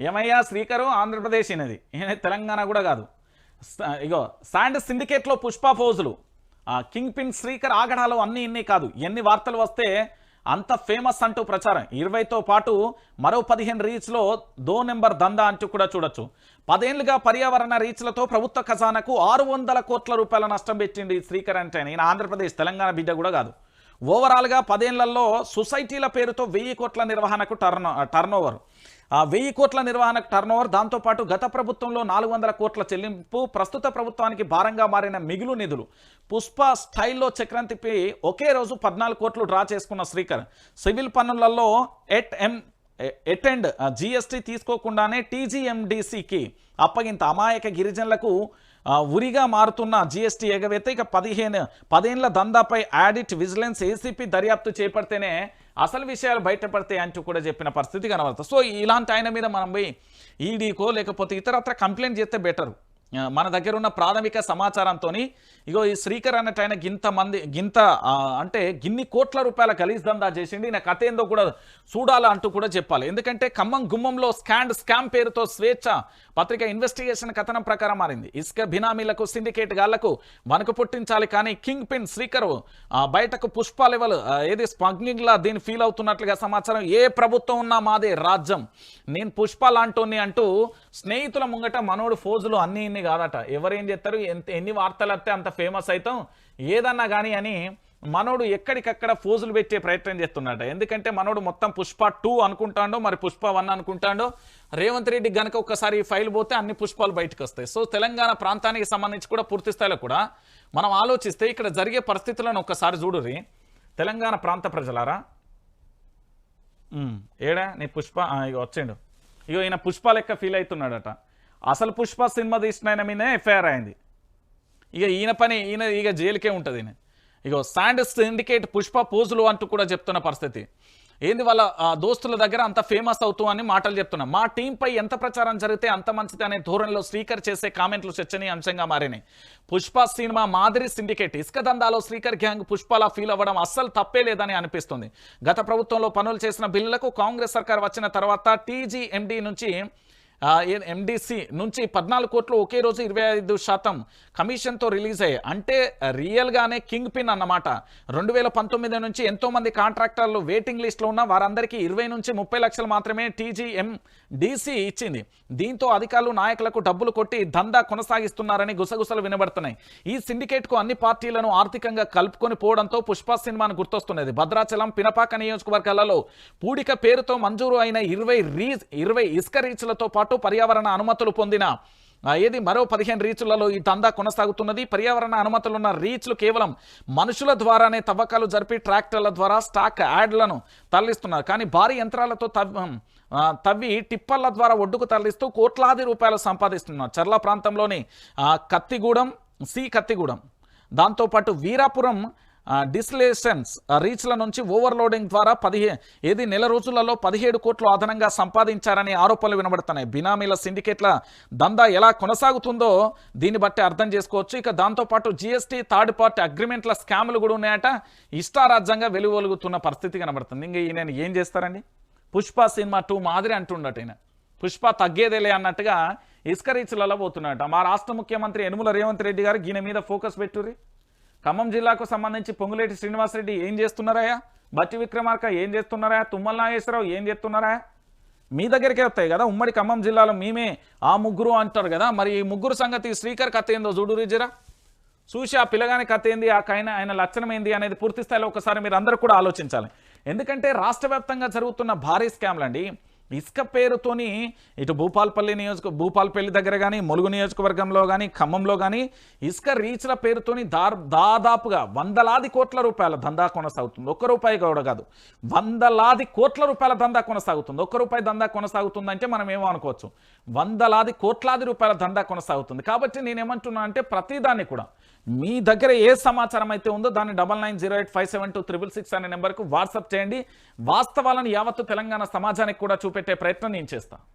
ఏమయ్యా శ్రీకరు? ఆంధ్రప్రదేశ్ అనేది తెలంగాణ కూడా కాదు. స- ఇగో శాండ్ సిండికేట్లో పుష్ప ఫోజులు ఆ కింగ్ పిన్ శ్రీకర్ ఆగడాలు అన్నీ ఇన్ని కాదు. ఎన్ని వార్తలు వస్తే అంత ఫేమస్ అంటూ ప్రచారం. ఇరవైతో పాటు మరో పదిహేను రీచ్లో దో నెంబర్ దందా అంటూ కూడా చూడొచ్చు. పదేళ్ళుగా పర్యావరణ రీచ్లతో ప్రభుత్వ ఖజానాకు ఆరు వందల కోట్ల రూపాయల నష్టం పెట్టింది ఈ శ్రీకర్ అంటే. ఈయన ఆంధ్రప్రదేశ్ తెలంగాణ బిడ్డ కూడా కాదు. ఓవరాల్గా పదేళ్ళలో సొసైటీల పేరుతో వెయ్యి కోట్ల నిర్వహణకు టర్న్ టర్న్ ఓవర్ వెయ్యి కోట్ల నిర్వహణకు టర్న్ ఓవర్ దాంతోపాటు గత ప్రభుత్వంలో నాలుగు వందల కోట్ల చెల్లింపు. ప్రస్తుత ప్రభుత్వానికి భారంగా మారిన మిగులు నిధులు. పుష్ప స్టైల్లో చక్రం తిప్పి ఒకే రోజు పద్నాలుగు కోట్లు డ్రా చేసుకున్న శ్రీకర్. సివిల్ పన్నులలో ఎట్ ఎం ఎటెండ్ జిఎస్టీ తీసుకోకుండానే టీజీఎండిసికి అప్పగింత అమాయక గిరిజనులకు ఉరిగా మారుతున్న జిఎస్టీ ఎగవేత ఇక పదిహేను పదేళ్ళ దందాపై ఆడిట్ విజిలెన్స్ ఏసీపీ దర్యాప్తు చేపడితేనే అసలు విషయాలు బయటపడతాయి అంటూ కూడా చెప్పిన పరిస్థితి కనబడుతుంది. సో ఇలాంటి ఆయన మీద మనం పోయి ఈడీకో లేకపోతే ఇతరత్ర కంప్లైంట్ చేస్తే బెటరు. మన దగ్గర ఉన్న ప్రాథమిక సమాచారంతో ఇగో ఈ శ్రీకర్ అన్నట్టు ఆయన గింత మంది గింత అంటే గిన్ని కోట్ల రూపాయల గలీజ్ దందా చేసిండి. ఈయన కథ ఏందో కూడా చూడాలా అంటూ కూడా చెప్పాలి. ఎందుకంటే ఖమ్మం గుమ్మంలో స్కాండ్ స్కామ్ పేరుతో స్వేచ్ఛ పత్రిక ఇన్వెస్టిగేషన్ కథనం ప్రకారం మారింది. ఇసుక బినామీలకు సిండికేట్ గాళ్ళకు వనకు పుట్టించాలి కానీ కింగ్ పిన్ శ్రీకర్ బయటకు పుష్ప లెవెల్ ఏది స్మగ్లింగ్లా దీన్ని ఫీల్ అవుతున్నట్లుగా సమాచారం ఏ ప్రభుత్వం ఉన్నా మాదే రాజ్యం. నేను పుష్ప లాంటోని అంటూ స్నేహితుల ముంగట మనోడు ఫోజులు అన్ని ఇన్ని కాదట. ఎవరేం చేస్తారు? ఎంత ఎన్ని వార్తలు వస్తే అంత ఫేమస్ అవుతాం? ఏదన్నా కానీ అని మనోడు ఎక్కడికక్కడ ఫోజులు పెట్టే ప్రయత్నం చేస్తున్నాడు ఎందుకంటే మనోడు మొత్తం పుష్ప టూ అనుకుంటాడో మరి పుష్ప వన్ అనుకుంటాడో రేవంత్ రెడ్డి గనక ఒకసారి ఫైల్ పోతే అన్ని పుష్పాలు బయటకు వస్తాయి సో తెలంగాణ ప్రాంతానికి సంబంధించి కూడా పూర్తి స్థాయిలో కూడా మనం ఆలోచిస్తే ఇక్కడ జరిగే పరిస్థితులను ఒక్కసారి చూడుర్రి. తెలంగాణ ప్రాంత ప్రజలారా? ఏడా? నీ పుష్ప ఇక ఇగో వచ్చిండు ఇగో ఈయన పుష్ప లెక్క ఫీల్ అవుతున్నాడట. అసలు పుష్ప సినిమా తీసిన ఆయన మీదే ఎఫ్ఐఆర్ అయింది. ఇక ఈయన పని ఈయన ఇక జైలుకే ఉంటుంది ఈయన. ఇగో శాండ్ సిండికేట్ పుష్ప పోజులు అంటూ కూడా చెప్తున్న పరిస్థితి. ఏంది వాళ్ళ ఆ, దోస్తుల దగ్గర అంత ఫేమస్ అవుతూ అని మాటలు చెప్తున్నా. మా టీంపై ఎంత ప్రచారం జరిగితే అంత మంచిది అనే ధోరణిలో శ్రీకర్ చేసే కామెంట్లు చర్చనీయాంశంగా మారినాయి. పుష్ప సినిమా మాదిరి సిండికేట్ ఇసుక దందాలో శ్రీకర్ గ్యాంగ్ పుష్పలా ఫీల్ అవ్వడం అస్సలు తప్పే లేదని అనిపిస్తుంది. గత ప్రభుత్వంలో పనులు చేసిన బిల్లులకు కాంగ్రెస్ సర్కార్ వచ్చిన తర్వాత టీజీఎండి నుంచి ఎండిసి నుంచి పద్నాలుగు కోట్లు ఒకే రోజు ఇరవై ఐదు శాతం కమిషన్తో రిలీజ్ అయ్యాయి. అంటే రియల్గానే కింగ్ పిన్ అన్నమాట. రెండు వేల పంతొమ్మిది నుంచి ఎంతోమంది కాంట్రాక్టర్లు వెయిటింగ్ లిస్ట్లో ఉన్న వారందరికీ ఇరవై నుంచి ముప్పై లక్షలు మాత్రమే టీజీఎం డీసీ ఇచ్చింది. దీంతో అధికారులు నాయకులకు డబ్బులు కొట్టి దందా కొనసాగిస్తున్నారని గుసగుసలు వినబడుతున్నాయి. ఈ సిండికేట్కు అన్ని పార్టీలను ఆర్థికంగా కలుపుకొని పోవడంతో పుష్ప సినిమాను గుర్తొస్తున్నది. భద్రాచలం పినపాక నియోజకవర్గాలలో పూడిక పేరుతో మంజూరు అయిన ఇరవై రీజ్ ఇరవై ఇసుక రీచ్లతో పాటు పర్యావరణ అనుమతులు పొందిన ఏది మరో పదిహేను రీచ్లలో ఈ దందా కొనసాగుతున్నది. పర్యావరణ అనుమతులున్న రీచ్లు కేవలం మనుషుల ద్వారానే తవ్వకాలు జరిపి ట్రాక్టర్ల ద్వారా స్టాక్ యాడ్లను తరలిస్తున్నారు. కానీ భారీ యంత్రాలతో తవ్వ తవ్వి టిప్పర్ల ద్వారా ఒడ్డుకు తరలిస్తూ కోట్లాది రూపాయలు సంపాదిస్తున్నారు. చర్ల ప్రాంతంలోని కత్తిగూడెం సి కత్తిగూడెం. దాంతోపాటు వీరాపురం డిస్లేషన్స్ రీచ్ల నుంచి ఓవర్లోడింగ్ ద్వారా పదిహే ఏది నెల రోజులలో పదిహేడు కోట్లు అదనంగా సంపాదించారని ఆరోపణలు వినబడుతున్నాయి. బినామీల సిండికేట్ల దందా ఎలా కొనసాగుతుందో దీన్ని బట్టి అర్థం చేసుకోవచ్చు. ఇక దాంతోపాటు జిఎస్టీ థర్డ్ పార్టీ అగ్రిమెంట్ల స్కాములు కూడా ఉన్నాయట. ఇష్టారాజ్యంగా వెలువలుగుతున్న పరిస్థితి కనబడుతుంది. ఇంక ఈయన ఏం చేస్తారండి? పుష్ప సినిమా టూ మాదిరి అంటుండట ఈయన. పుష్ప తగ్గేదేలే అన్నట్టుగా ఇసుక రీచ్లలో పోతున్నట మా రాష్ట్ర ముఖ్యమంత్రి యనుమల రేవంత్ రెడ్డి గారు ఈయన మీద ఫోకస్ పెట్టురి ఖమ్మం జిల్లాకు సంబంధించి పొంగులేటి శ్రీనివాసరెడ్డి ఏం చేస్తున్నారా బట్టి విక్రమార్క ఏం చేస్తున్నారా తుమ్మల నాగేశ్వరరావు ఏం చేస్తున్నారా మీ దగ్గరికే వస్తాయి కదా ఉమ్మడి ఖమ్మం జిల్లాలో మేమే ఆ ముగ్గురు అంటారు కదా మరి ఈ ముగ్గురు సంగతి శ్రీకర్ కథ ఏందో చూడు రిజరా. చూసి ఆ పిల్లగాని కథ ఏంది ఆ కైన ఆయన లక్షణం ఏంది అనేది పూర్తి స్థాయిలో ఒకసారి మీరు అందరూ కూడా ఆలోచించాలి. ఎందుకంటే రాష్ట్ర జరుగుతున్న భారీ స్కామ్లండి. ఇసుక పేరుతోని ఇటు భూపాల్పల్లి నియోజక భూపాల్పల్లి దగ్గర కానీ ములుగు నియోజకవర్గంలో కానీ ఖమ్మంలో కానీ ఇసుక రీచ్ల పేరుతోని దాదాపుగా వందలాది కోట్ల రూపాయల దందా కొనసాగుతుంది. ఒక్క రూపాయి కూడా కాదు. వందలాది కోట్ల రూపాయల దందా కొనసాగుతుంది. ఒక్క రూపాయి దందా కొనసాగుతుందంటే మనం ఏమో అనుకోవచ్చు. వందలాది కోట్లాది రూపాయల దందా కొనసాగుతుంది. కాబట్టి నేనేమంటున్నా అంటే ప్రతిదాన్ని కూడా మీ దగ్గర ఏ సమాచారం అయితే ఉందో దాన్ని double nine zero eight five seven two triple six అనే నెంబర్కు వాట్సాప్ చేయండి. వాస్తవాలను యావత్తు తెలంగాణ సమాజానికి కూడా పెట్టే ప్రయత్నం నేను చేస్తాను